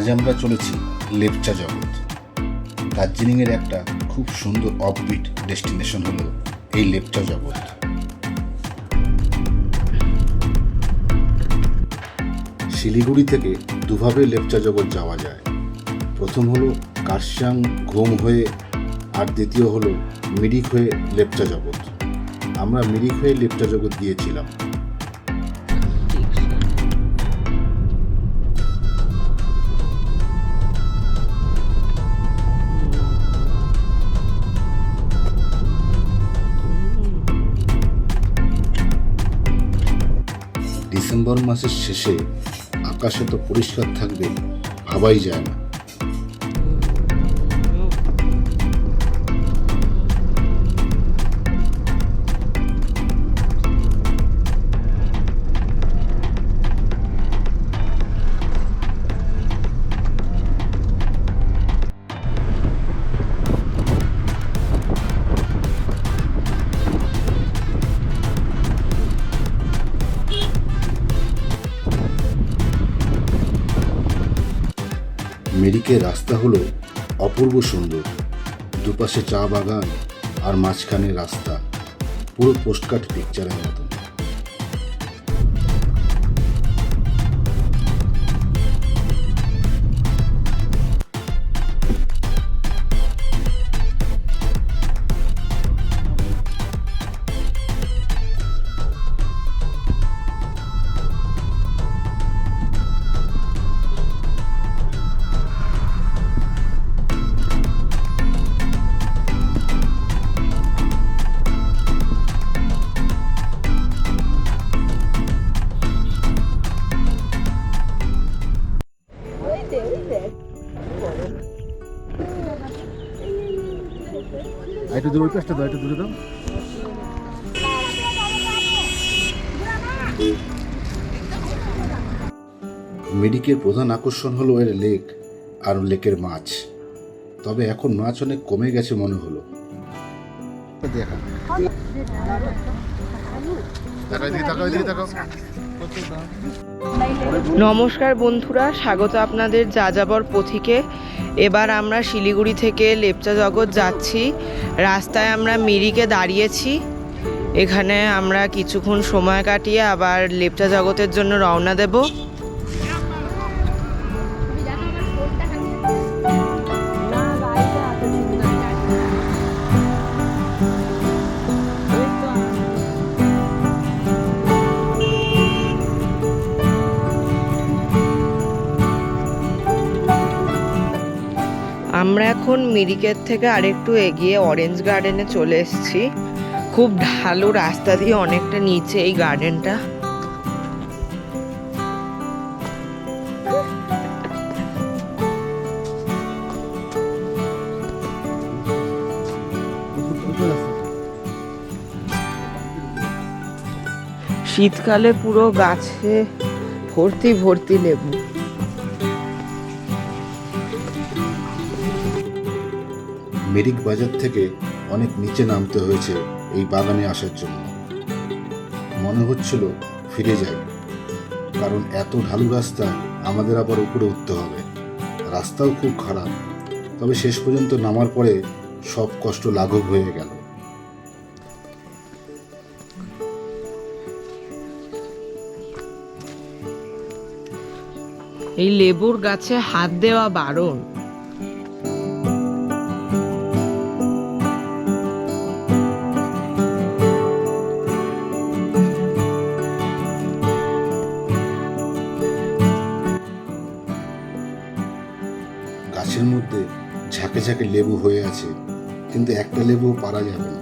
আজ আমরা চলেছি লেপচা জগৎ। দার্জিলিংয়ের একটা খুব সুন্দর অফবিট ডেস্টিনেশন হলো এই লেপচা জগৎ। শিলিগুড়ি থেকে দুভাবে লেপচা জগৎ যাওয়া যায়। প্রথম হলো কার্শিয়াং ঘুম হয়ে, আর দ্বিতীয় হলো মিরিক হয়ে লেপচা জগৎ। আমরা মিরিক হয়ে লেপচা জগৎ গিয়েছিলাম। ডিসেম্বর মাসের শেষে আকাশ তো পরিষ্কার থাকবে ভাবাই যায় না। মেরিকের রাস্তা হলো অপূর্ব সুন্দর। দুপাশে চা বাগান আর মাঝখানে রাস্তা। পুরো পোস্টকার্ড পিকচারের মতন একটু দূরে পেছটা দাও একটু দূরে দাও। মেডিকের প্রধান আকর্ষণ হলো এর লেক আর লেকের মাছ। তবে এখন মাছ অনেক কমে গেছে মনে হলো। দেখা। নমস্কার বন্ধুরা, স্বাগত আপনাদের যাযাবর পথিকে। এবার আমরা শিলিগুড়ি থেকে লেপচা জগৎ যাচ্ছি। রাস্তায় আমরা মিরিকে দাঁড়িয়েছি। এখানে আমরা কিছুক্ষণ সময় কাটিয়ে আবার লেপচা জগতের জন্য রওনা দেব। এখন মিরিকের থেকে আরেকটু এগিয়ে অরেঞ্জ গার্ডেনে চলে এসেছি। খুব ঢালু রাস্তা দিয়ে অনেকটা নিচে এই গার্ডেনটা শীতকালে পুরো গাছে ভর্তি ভর্তি লেবু। মেরিক বাজার থেকে অনেক নিচে নামতে হয়েছে এই বাগানে আসার জন্য। মনে হচ্ছিল ফিরে যাই, কারণ এত ঢালু রাস্তা আমাদের আবার উপরে উঠতে হবে। রাস্তাও খুব খারাপ, তবে শেষ পর্যন্ত নামার পরে সব কষ্ট লাঘব হয়ে গেল। এই লেবুর গাছে হাত দেওয়া বারণ। গাছের মধ্যে ঝাঁকে ঝাঁকে লেবু হয়ে আছে কিন্তু একটা লেবু পারা যাবে না।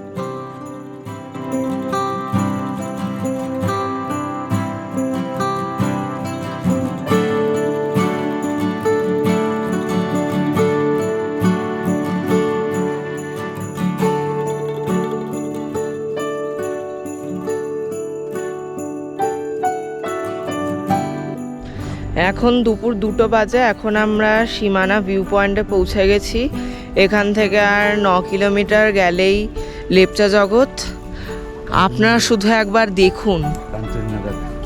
এখন দুপুর দুটো বাজে এখন আমরা সীমানা ভিউ পয়েন্টে পৌঁছে গেছি। এখান থেকে আর ন কিলোমিটার গেলেই লেপচা জগৎ। আপনারা শুধু একবার দেখুন।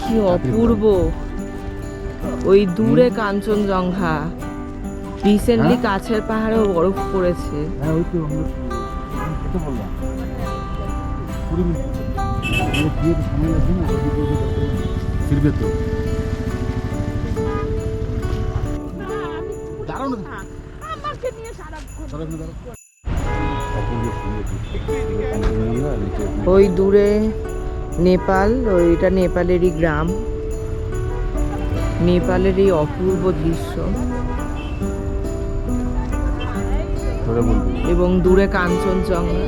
কি অপূর্ব। ওই দূরে কাঞ্চনজঙ্ঘা। রিসেন্টলি কাছের পাহাড়েও বরফ পড়েছে। হ্যাঁ ওই তো। সারাক্ষণ ওই দূরে নেপাল ওইটা নেপালেরই গ্রাম। নেপালের এই অপূর্ব দৃশ্য। এবং দূরে কাঞ্চনজঙ্ঘা।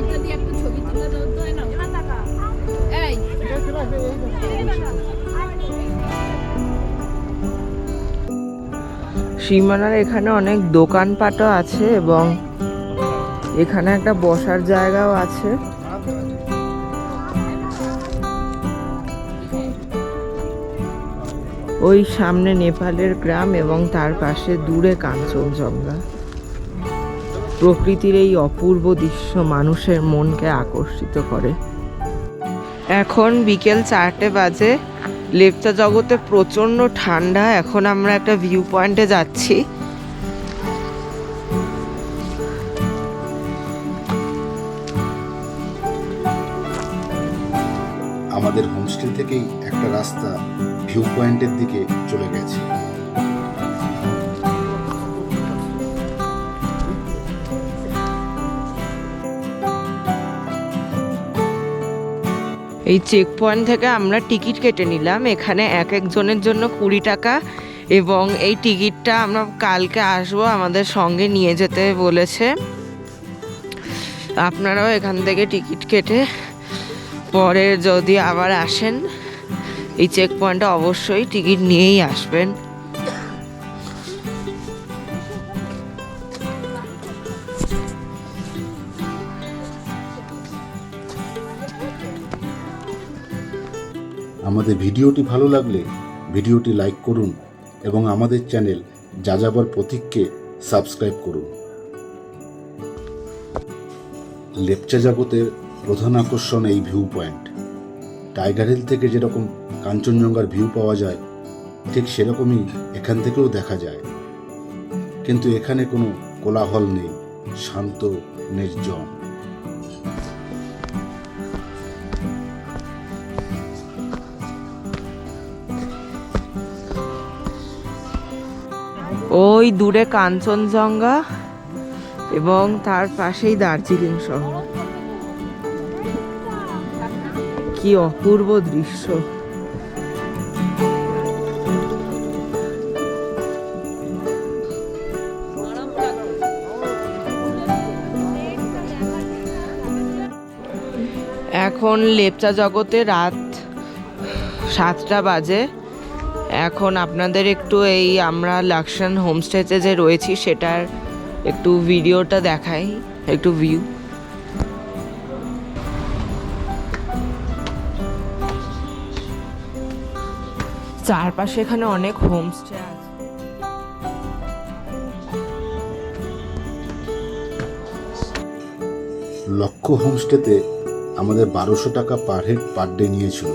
ছবি তুলে সীমানার এখানে অনেক দোকানপাটও আছে এবং এখানে একটা বসার জায়গাও আছে। ওই সামনে নেপালের গ্রাম এবং তার পাশে দূরে কাঞ্চনজঙ্ঘা। প্রকৃতির এই অপূর্ব দৃশ্য মানুষের মনকে আকর্ষিত করে। এখন বিকেল চারটে বাজে। লেপচা জগতে প্রচণ্ড ঠান্ডা, এখন আমরা একটা ভিউ পয়েন্টে যাচ্ছি। আমাদের হোমস্টে থেকেই একটা রাস্তা ভিউ পয়েন্টের দিকে চলে গেছে। এই চেক পয়েন্ট থেকে আমরা টিকিট কেটে নিলাম। এখানে এক একজনের জন্য কুড়ি টাকা এবং এই টিকিটটা আমরা কালকে আসব আমাদের সঙ্গে নিয়ে যেতে বলেছে। আপনারাও এখান থেকে টিকিট কেটে পরে যদি আবার আসেন, এই চেক পয়েন্টটা অবশ্যই টিকিট নিয়েই আসবেন। আমাদের ভিডিওটি ভালো লাগলে ভিডিওটি লাইক করুন এবং আমাদের চ্যানেল যাযাবর প্রতীককে সাবস্ক্রাইব করুন। লেপচা জগতের প্রধান আকর্ষণ এই ভিউ পয়েন্ট। টাইগার হিল থেকে যেরকম কাঞ্চনজঙ্ঘার ভিউ পাওয়া যায়, ঠিক সেরকমই এখান থেকেও দেখা যায়। কিন্তু এখানে কোনো কোলাহল নেই, শান্ত, নির্জন। ওই দূরে কাঞ্চনজঙ্ঘা এবং তার পাশেই দার্জিলিং শহর। কি অপূর্ব দৃশ্য। এখন লেপচা জগতে রাত সাতটা বাজে। এখন আপনাদের একটু এই আমরা লাকসান হোমস্টেতে যে রয়েছি, সেটার একটু ভিডিওটা দেখাই, একটু ভিউ চারপাশে এখানে অনেক হোমস্টে আছে। লক্ষ্য হোমস্টেতে আমাদের বারোশো টাকা পার হেড পার ডে নিয়েছিল।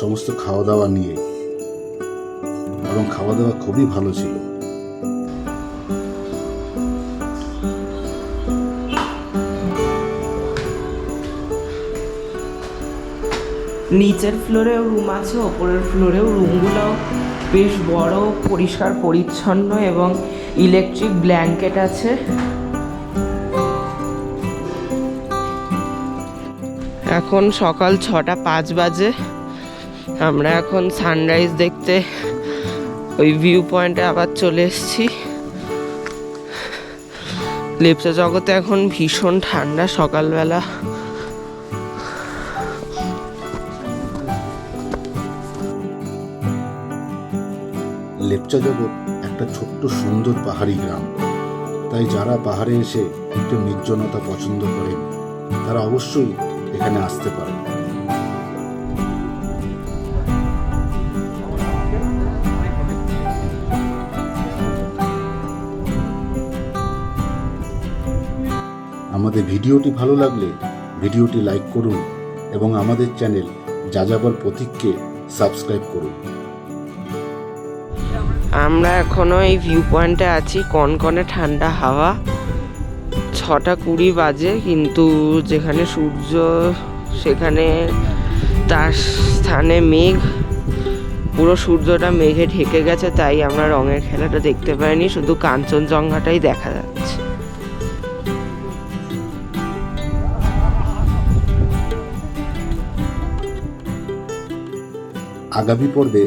সমস্ত খাওয়া দাওয়া নিয়ে। এবং খাওয়া দাওয়া খুবই ভালো ছিল। নিচের ফ্লোরেও রুম আছে, ওপরের ফ্লোরেও রুমগুলো বেশ বড়, পরিষ্কার, পরিচ্ছন্ন এবং ইলেকট্রিক ব্ল্যাঙ্কেট আছে। এখন সকাল ছটা পাঁচ বাজে। আমরা এখন সানরাইজ দেখতে ওই ভিউ পয়েন্টে আবার চলে এসেছি। লেপচা জগতে এখন ভীষণ ঠান্ডা সকালবেলা। লেপচা জগৎ একটা ছোট্ট সুন্দর পাহাড়ি গ্রাম। তাই যারা পাহাড়ে এসে একটু নির্জনতা পছন্দ করেন, তারা অবশ্যই এখানে আসতে পারেন। আমাদের ভিডিওটি ভালো লাগলে ভিডিওটি লাইক করুন এবং আমাদের চ্যানেল যাযাবর প্রতীককে সাবস্ক্রাইব করুন। আমরা এখনও এই ভিউ পয়েন্টে আছি, কনকনে ঠান্ডা হাওয়া, ছটা কুড়ি বাজে, কিন্তু যেখানে সূর্য, সেখানে তার স্থানে মেঘ, পুরো সূর্যটা মেঘে ঢেকে গেছে, তাই আমরা রঙের খেলাটা দেখতে পাইনি, শুধু কাঞ্চনজঙ্ঘাটাই দেখা যাচ্ছে। আগামী পর্বে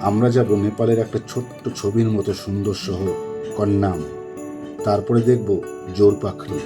আমরা যাব নেপালের একটা ছোট্ট ছবির মতো সুন্দর শহর কন্যাম তারপরে দেখব জোর পাখরি